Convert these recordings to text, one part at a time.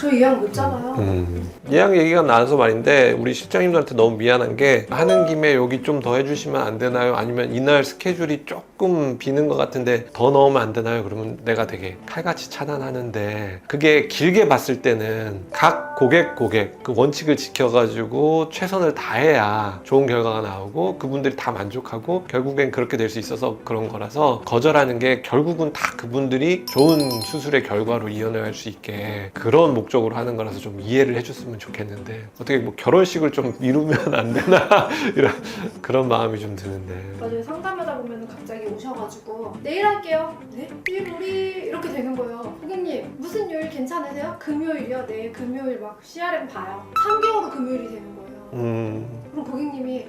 저 예약 못 잡아요. 음. 예약 얘기가 나와서 말인데 우리 실장님들한테 너무 미안한 게 하는 김에 여기 좀 더 해주시면 안 되나요? 아니면 이날 스케줄이 조금 비는 것 같은데 더 넣으면 안 되나요? 그러면 내가 되게 칼같이 차단하는데 그게 길게 봤을 때는 각 고객 고객 그 원칙을 지켜가지고 최선을 다해야 좋은 결과가 나오고 그분들이 다 만족하고 결국엔 그렇게 될 수 있어서 그런 거라서 거절하는 게 결국은 다 그분들이 좋은 수술의 결과로 이어낼 수 있게 그런 목 적으로 하는 거라서 좀 이해를 해줬으면 좋겠는데 어떻게 뭐 결혼식을 좀 미루면 안 되나 이런 그런 마음이 좀 드는데 맞아요. 상담하다 보면 갑자기 오셔가지고 내일 할게요. 네? 내일 우리 이렇게 되는 거예요. 고객님 무슨 요일 괜찮으세요? 금요일이요. 네 금요일 막 CRM 봐요. 3개월 후 금요일이 되는 거예요. 음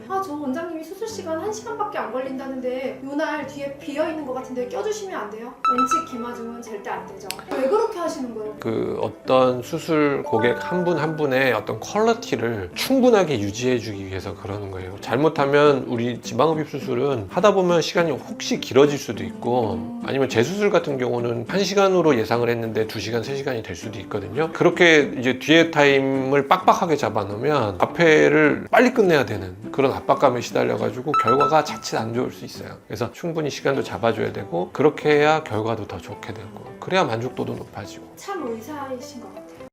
아 저 원장님이 수술 시간 1시간밖에 안 걸린다는데 요 날 뒤에 비어 있는 것 같은데 껴주시면 안 돼요? 원칙 기마중은 절대 안 되죠. 왜 그렇게 하시는 거예요? 그 어떤 수술 고객 한 분 한 분의 어떤 퀄리티를 충분하게 유지해 주기 위해서 그러는 거예요. 잘못하면 우리 지방흡입 수술은 하다 보면 시간이 혹시 길어질 수도 있고 아니면 재수술 같은 경우는 한시간으로 예상을 했는데 두시간세시간이 될 수도 있거든요. 그렇게 이제 뒤에 타임을 빡빡하게 잡아 놓으면 앞에를 빨리 끝내야 되는 그런 압박감에 시달려 가지고 결과가 자칫 안 좋을 수 있어요. 그래서 충분히 시간도 잡아줘야 되고 그렇게 해야 결과도 더 좋게 되고 그래야 만족도도 높아지고 참 의사이신 것 같아요.